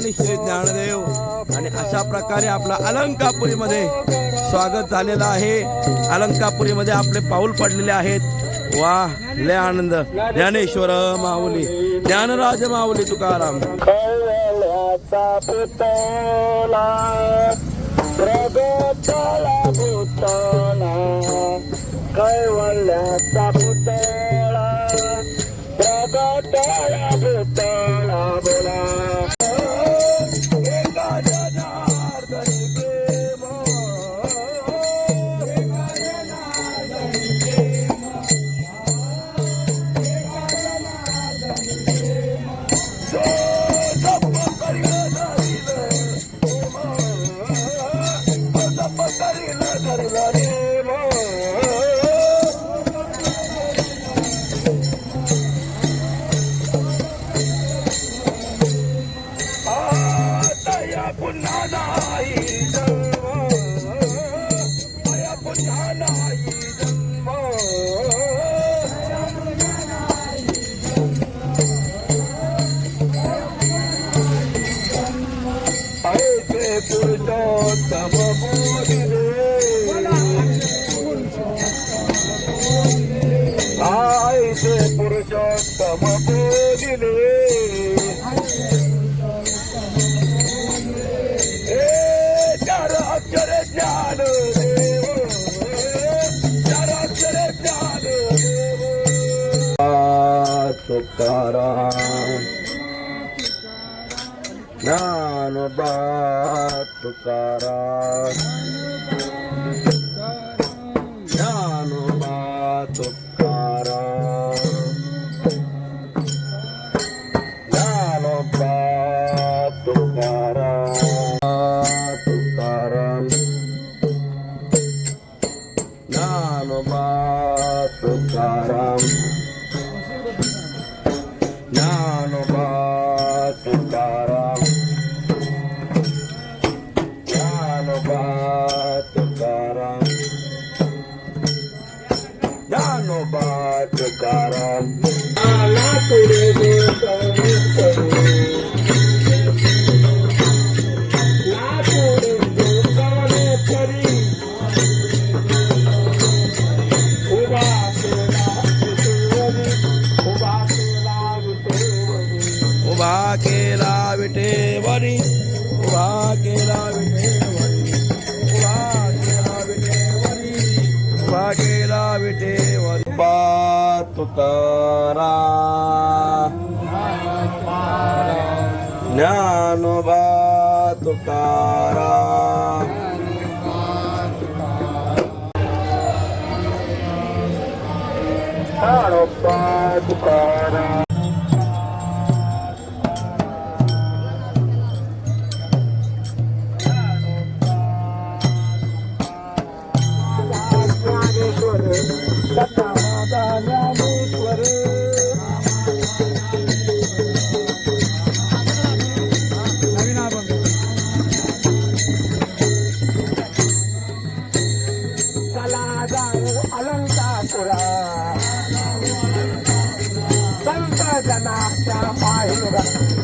आणि श्री ज्ञानदेव. आणि अशा प्रकारे आपला अलंकापुरीमध्ये स्वागत झालेलं आहे. अलंकापुरीमध्ये आपले पाऊल पडलेले आहेत. वा लय आनंद. ज्ञानेश्वर माऊली ज्ञानराज माऊली तुकाराम. कैवल्याचा पुतळा प्रगतला पुतळा बोला. बोधिले हे चार अक्षर ज्ञान देव चार अक्षर ज्ञान देव तुकाराम तुकाराम तुकारा ज्ञानोबा तुकारा ज्ञानोबा तुकारा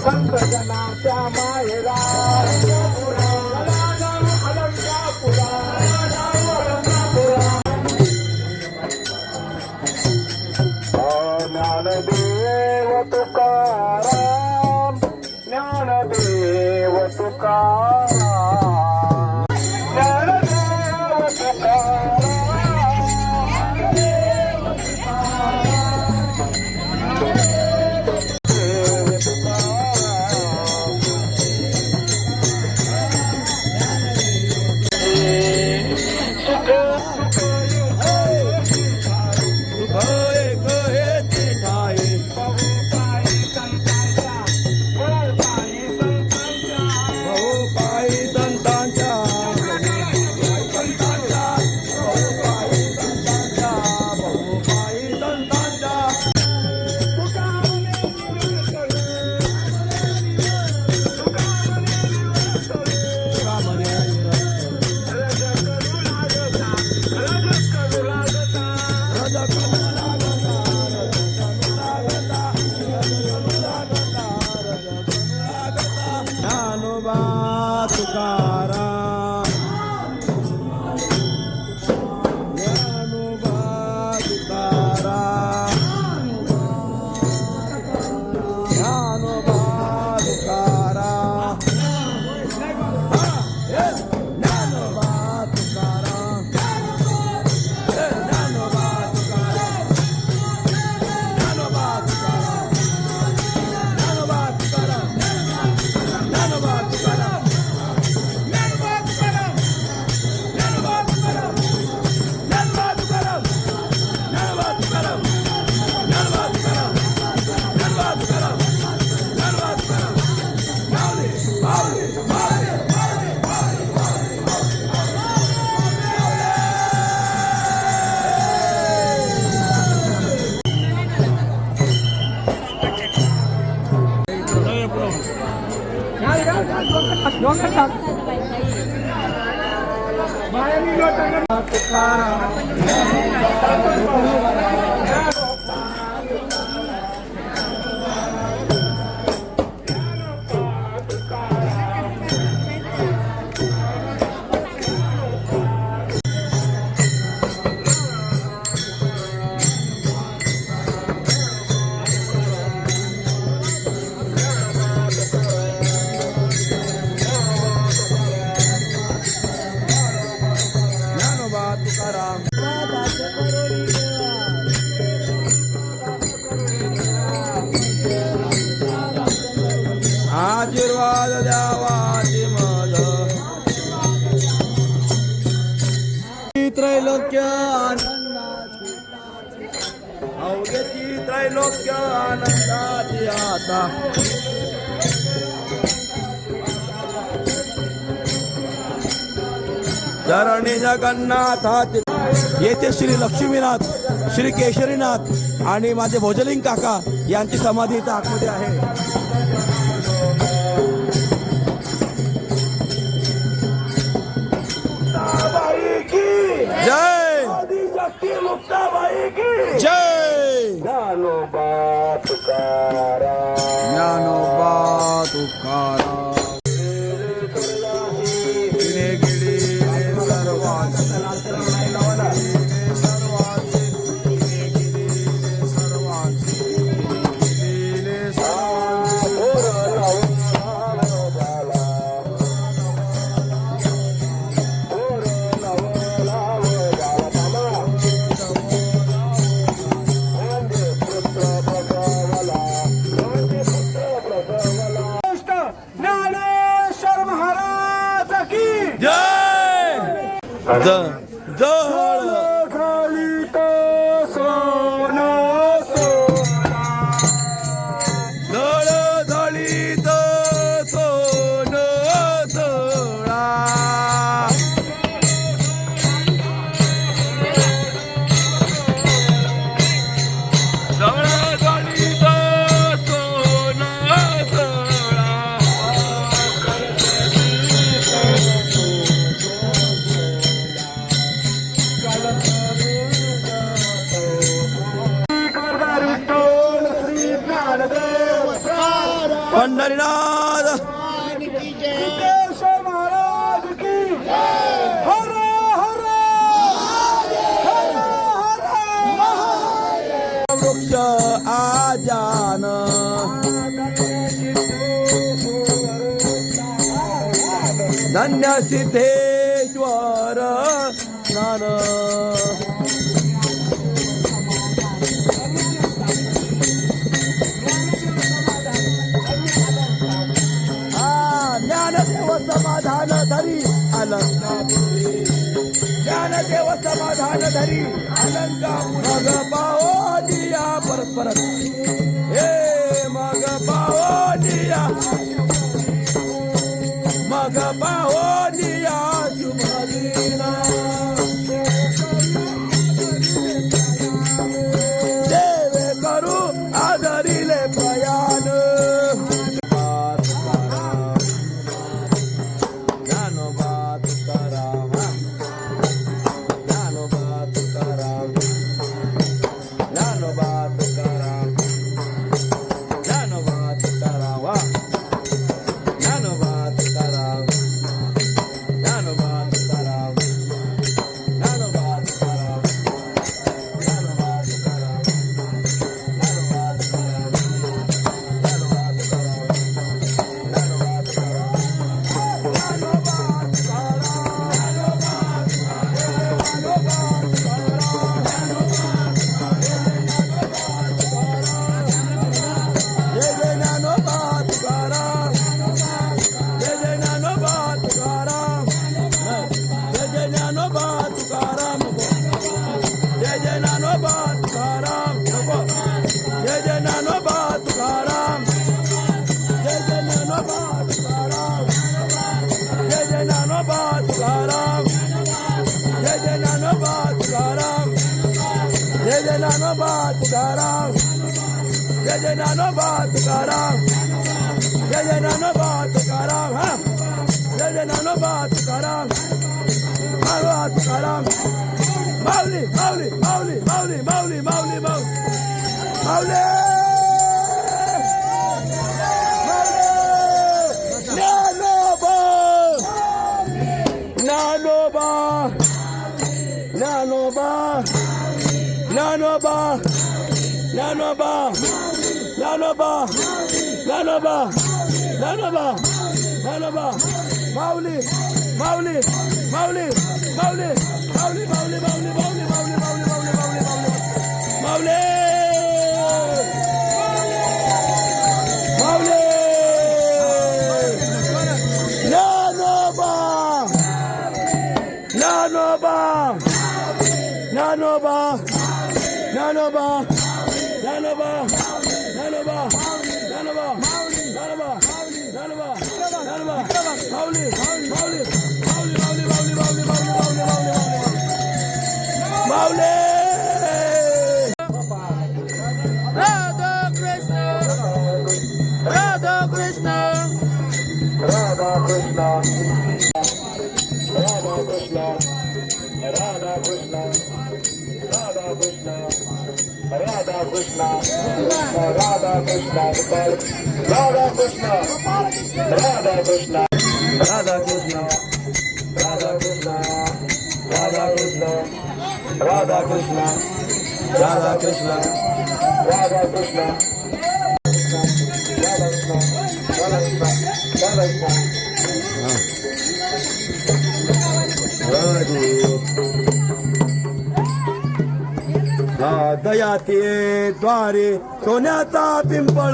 संत जनाच्या माहेरा अवघ्याची त्रैलोक्य आनंदाची आता। धरणी जगन्नाथ येथे श्री लक्ष्मीनाथ श्री केशरीनाथ आणि माझे भोजलिंग काका यांची समाधी इथं आतमध्ये आहे. जय! ज्ञानोबा तुकाराम ज्ञानोबा तुकाराम समाधान धरी अलंकापुरी। ज्ञानदेव समाधान धरी अलंकापुरी मग पाओ दिया परत हे मग पाओ दिया मग पाओ no bad Bukaram. Yejena no bad Bukaram. Yejena no bad Bukaram. Yejena no bad Bukaram. Bad Bukaram. Mauli, Mauli, Mauli, Mauli, Mauli, Mauli, Mauli. Mauli. ლანობა ლანობა ლანობა ლანობა ლანობა მავლი მავლი მავლი მავლი მავლი მავლი მავლი მავლი მავლი მავლი მავლი მავლი მავლი მავლი მავლი ლანობა ლანობა ლანობა ლანობა Krishna, Radha Krishna, Gopal, Radha Krishna, Radha Krishna, Radha Krishna, Radha Krishna, Radha Krishna, Radha Krishna, Radha Krishna, Radha Krishna, Radha Krishna, Radha Krishna, Radha Krishna. दयाते द्वारे सोन्याचा पिंपळ.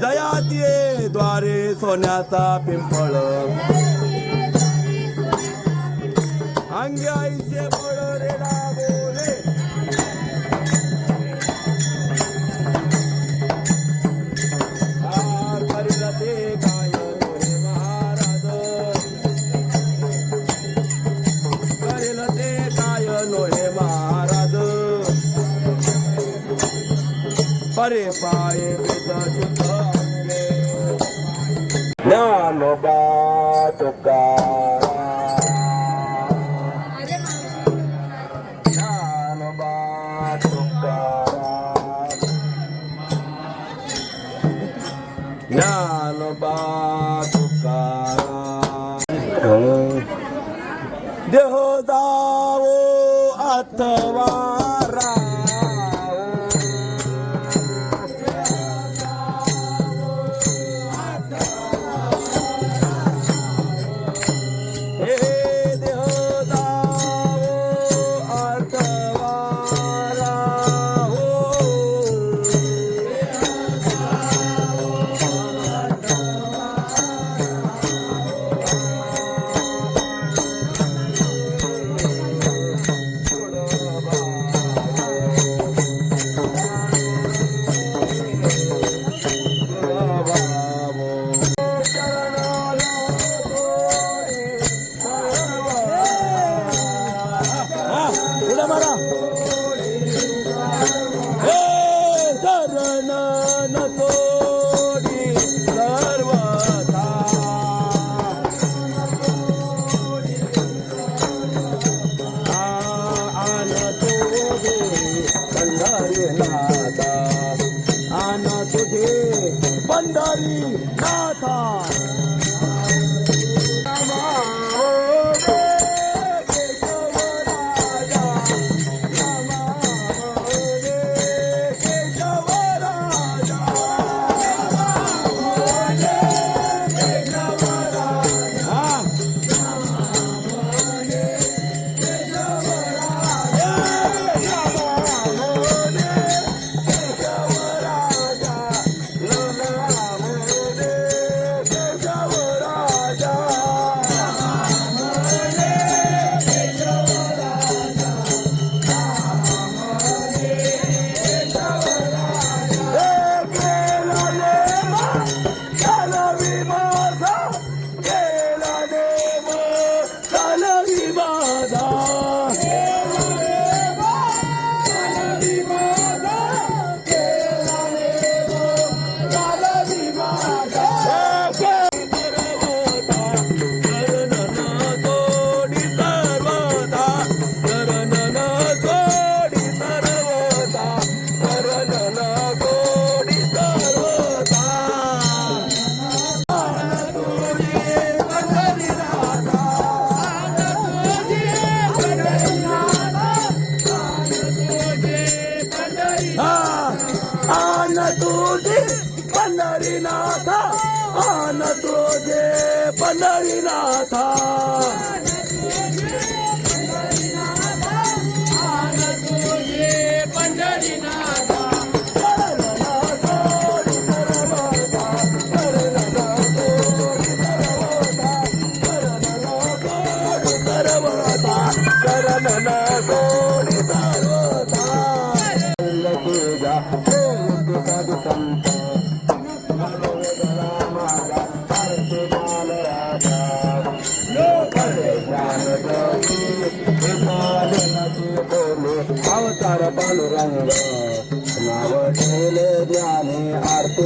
दयाते द्वारे सोन्याचा पिंपळ. अंग्याईचे आईचे बळ रेडा na na na.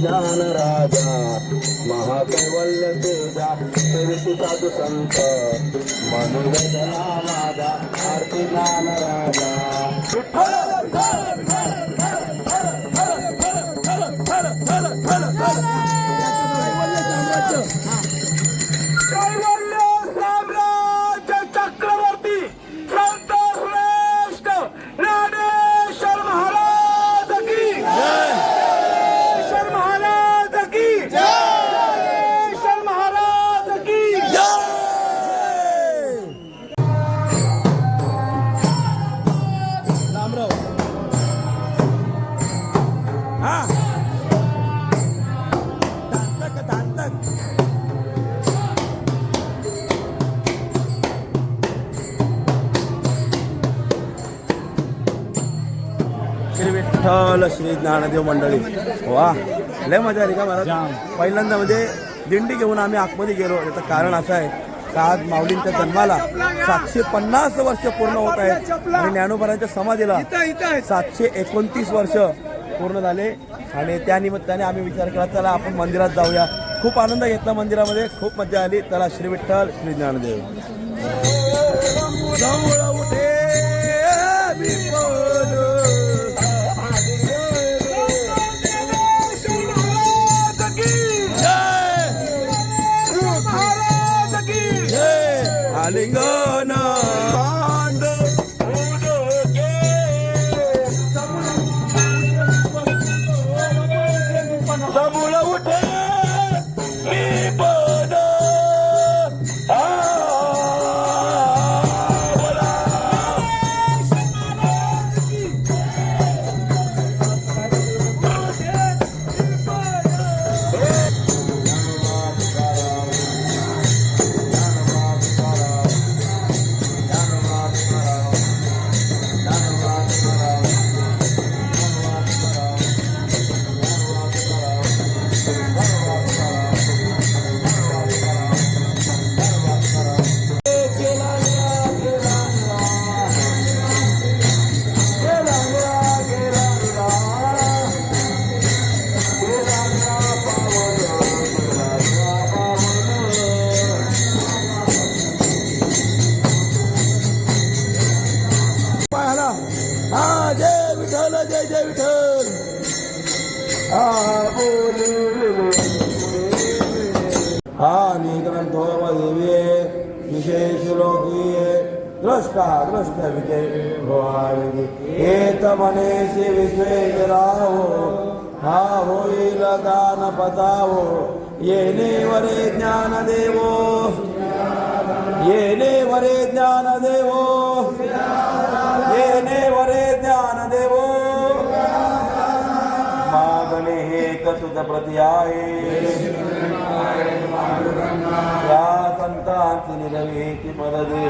ज्ञान राजा महाकैवल्य तेजा सेविती साधू संत मनुवेदना माझा आरती ज्ञान राजा कैवल्य विठ्ठल श्री ज्ञानदेव मंडळी वा लय मजा आली का मला पहिल्यांदा म्हणजे दिंडी घेऊन आम्ही आतमध्ये गेलो त्याचं कारण असं आहे का आज माऊलींच्या जन्माला सातशे पन्नास वर्ष पूर्ण होत आहेत आणि ज्ञानोबराच्या समाधीला सातशे एकोणतीस वर्ष पूर्ण झाले आणि त्या निमित्ताने आम्ही विचार केला चला आपण मंदिरात जाऊया खूप आनंद घेतला मंदिरामध्ये खूप मजा आली चला श्री विठ्ठल श्री ज्ञानदेव मनेशी विश्वेश्वराहो हा होईल दान पतावो येणे वरे ज्ञान देवो येणे वरे ज्ञान देवो येणे वरे ज्ञान देवो मागणे हे कसुत प्रति आहे या संतांची निरवेची पद दे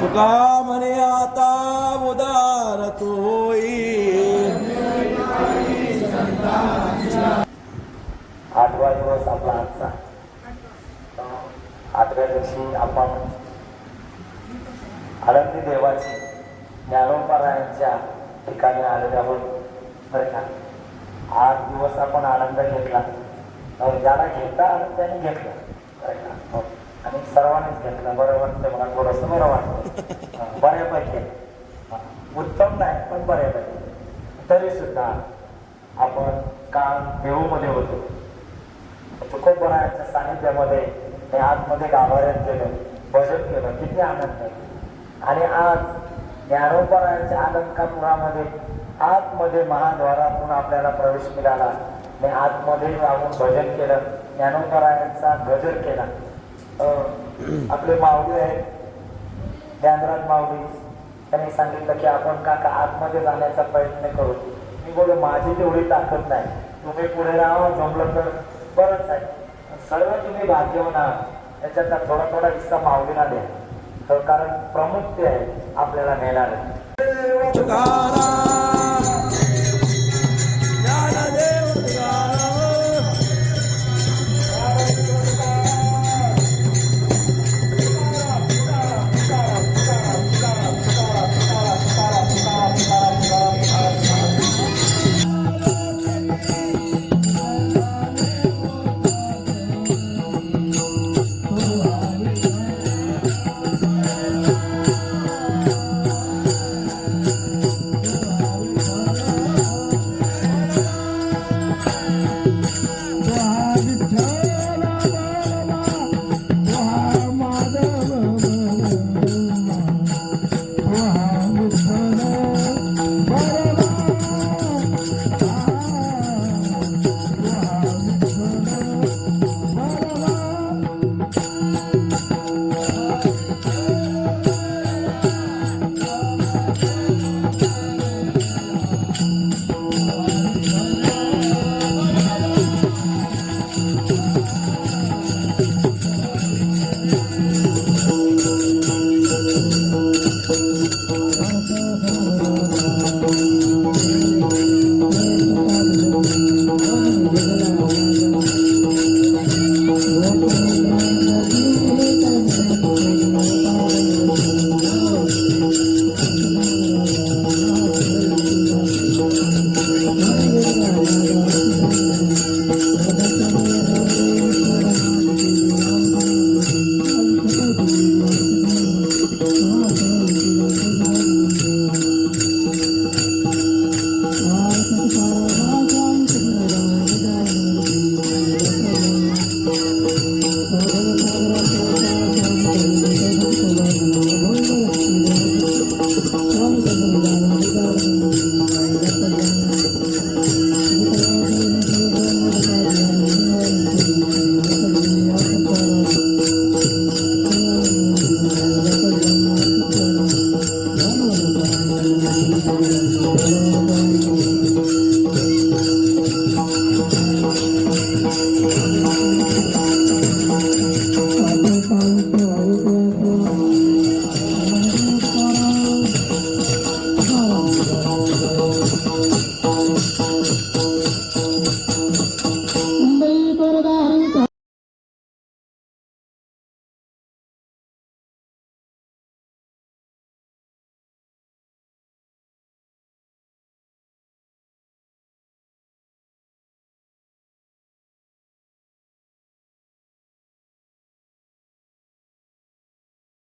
तुका म्हणे आता उदार आठवा दिवस आपला आजचा आठव्या दिवशी आपण आनंदी देवाची ज्ञानोपारायणच्या ठिकाणी आलेले आहोत बरं का आठ दिवस आपण आनंद घेतला ज्याला घेता आनंदाने घेतला बरं का आणि सर्वांनीच घेतलं बरं वाटतं मला थोडंसं बरं वाटतं बऱ्यापैकी उत्तम नाही पण बऱ्यापैकी तरी सुद्धा आपण काल देऊमध्ये होतो. तुकोबरायांच्या सानिध्यामध्ये हे आतमध्ये गाभाऱ्यात गेलं भजन केलं किती आनंद. आणि आज ज्ञानोबरायांच्या अलंकापुरामध्ये आतमध्ये महाद्वारातून आपल्याला प्रवेश मिळाला. आणि आतमध्ये राहून भजन केलं ज्ञानोपरायांचा गजर केला. आपले माऊली आहेत ज्ञानराज माऊली. त्यांनी सांगितलं की आपण काका आतमध्ये जाण्याचा प्रयत्न करू. मी बोललो माझी तेवढी ताकद नाही. तुम्ही पुढे राहा जमलं तर. बरंच आहे सर्व तुम्ही भाग्यवान आहात. त्याच्यातला थोडा थोडा हिस्सा माऊलीला द्या तर कारण प्रमुख ते आहे आपल्याला नेणार